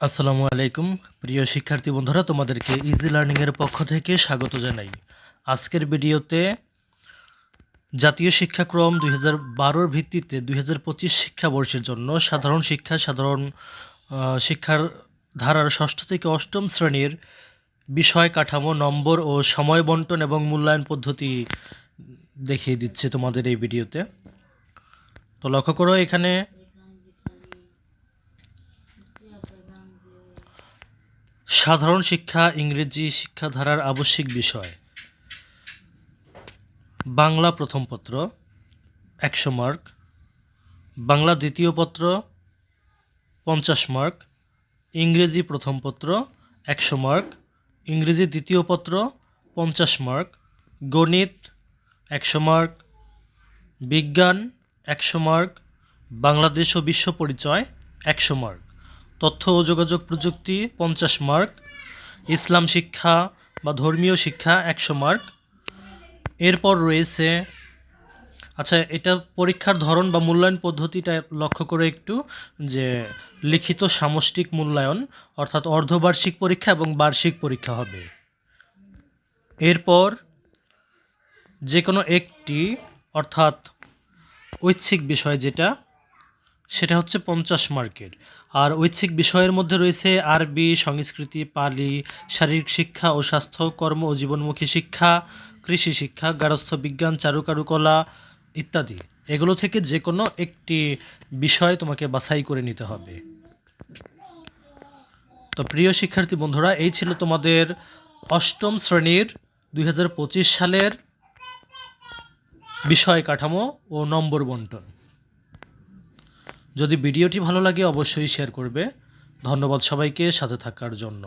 আসসালামু আলাইকুম। প্রিয় শিক্ষার্থী বন্ধুরা, তোমাদেরকে ইজি লার্নিংয়ের পক্ষ থেকে স্বাগত জানাই। আজকের ভিডিওতে জাতীয় শিক্ষাক্রম দুই হাজার ভিত্তিতে দুই হাজার পঁচিশ শিক্ষাবর্ষের জন্য সাধারণ শিক্ষা, সাধারণ শিক্ষার ধারার ষষ্ঠ থেকে অষ্টম শ্রেণির বিষয় কাঠামো, নম্বর ও সময় বন্টন এবং মূল্যায়ন পদ্ধতি দেখিয়ে দিচ্ছে তোমাদের এই ভিডিওতে। তো লক্ষ্য করো, এখানে সাধারণ শিক্ষা ইংরেজি শিক্ষাধারার আবশ্যিক বিষয়। বাংলা প্রথম পত্র, একশো মার্ক। বাংলা দ্বিতীয় পত্র, পঞ্চাশ মার্ক। ইংরেজি প্রথম পত্র, একশো মার্ক। ইংরেজি দ্বিতীয় পত্র, পঞ্চাশ মার্ক। গণিত, একশো মার্ক। বিজ্ঞান, একশো মার্ক। বাংলাদেশ ও বিশ্ব পরিচয়, একশো মার্ক। তথ্য ও যোগাযোগ প্রযুক্তি পঞ্চাশ মার্ক, ইসলাম শিক্ষা বা ধর্মীয় শিক্ষা একশো মার্ক। এরপর রয়েছে আচ্ছা এটা পরীক্ষার ধরন বা মূল্যায়ন পদ্ধতিটা লক্ষ্য করে একটু, যে লিখিত সামষ্টিক মূল্যায়ন, অর্থাৎ অর্ধবার্ষিক পরীক্ষা এবং বার্ষিক পরীক্ষা হবে। এরপর যে কোনো একটি, অর্থাৎ ঐচ্ছিক বিষয় যেটা সেটা হচ্ছে পঞ্চাশ মার্কের। আর ঐচ্ছিক বিষয়ের মধ্যে রয়েছে আরবি, সংস্কৃতি, পালি, শারীরিক শিক্ষা ও স্বাস্থ্য, কর্ম ও জীবনমুখী শিক্ষা, কৃষি শিক্ষা, গার্হস্থ্য বিজ্ঞান, চারুকারুকলা ইত্যাদি। এগুলো থেকে যে কোনো একটি বিষয় তোমাকে বাছাই করে নিতে হবে। তো প্রিয় শিক্ষার্থী বন্ধুরা, এই ছিল তোমাদের অষ্টম শ্রেণির দুই হাজার পঁচিশ সালের বিষয় কাঠামো ও নম্বর বন্টন। যদি ভিডিওটি ভালো লাগে অবশ্যই শেয়ার করবে। ধন্যবাদ সবাইকে সাথে থাকার জন্য।